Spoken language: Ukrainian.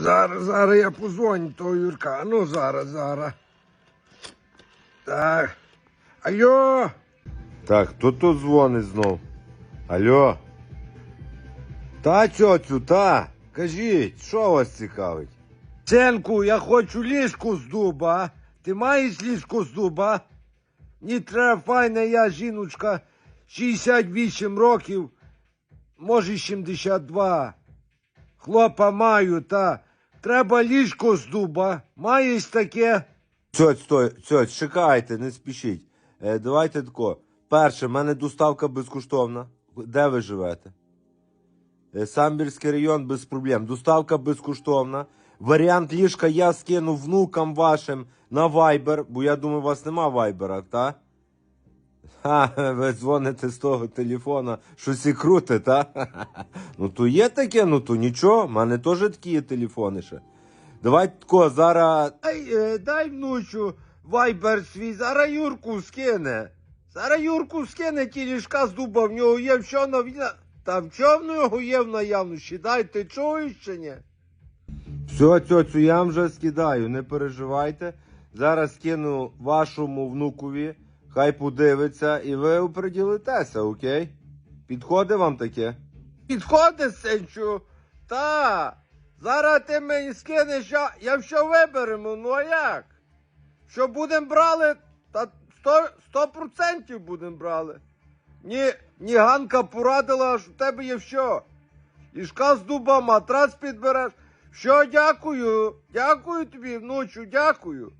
Зараз, зараз я позвоню того Юрка. Ну, зараз, зараз. Так. Алло. Так, хто тут дзвонить знов? Алло. Та, тьотю, та. Кажіть, що вас цікавить? Сенку, я хочу ліжку з дуба. Ти маєш ліжку з дуба? Мені треба файна я жіночка 68 років, може 72. Хлопа маю, та. Треба ліжко з дуба. Маєш таке? Цьоць, стой, цьоць, чекайте, не спішіть. Е, давайте тако. Перше, в мене доставка безкоштовна. Де ви живете? Е, Самбірський район без проблем. Доставка безкоштовна. Варіант ліжка я скину внукам вашим на Viber, бо я думаю, у вас нема Вайбера, та? Ха, ви дзвоните з того телефона, щось і круте, та? Ну то є таке, ну то нічого, в мене теж такі є телефони ще. Давайте тако, зараз. Дай, е, дай внучу вайбер свій, зараз Юрку скине. Зараз Юрку скине ті ліжка з дуба, в нього є що на. Та в чому є в наявності? Дай, ти чуєш чи ні? Все, тьоцю, я вам вже скидаю, не переживайте. Зараз скину вашому внукові, хай подивиться, і ви оприділитеся, окей? Підходить вам таке? Підходить, Сенчу. Та. Зараз ти мені скинеш, я, я все виберемо, ну а як? Що будемо брали, та сто, сто процентів будемо брали. Ні, ні Ганка порадила, що в тебе є все. Ліжка з дуба, матрас підбереш. Що, дякую. Дякую тобі, внучу, дякую.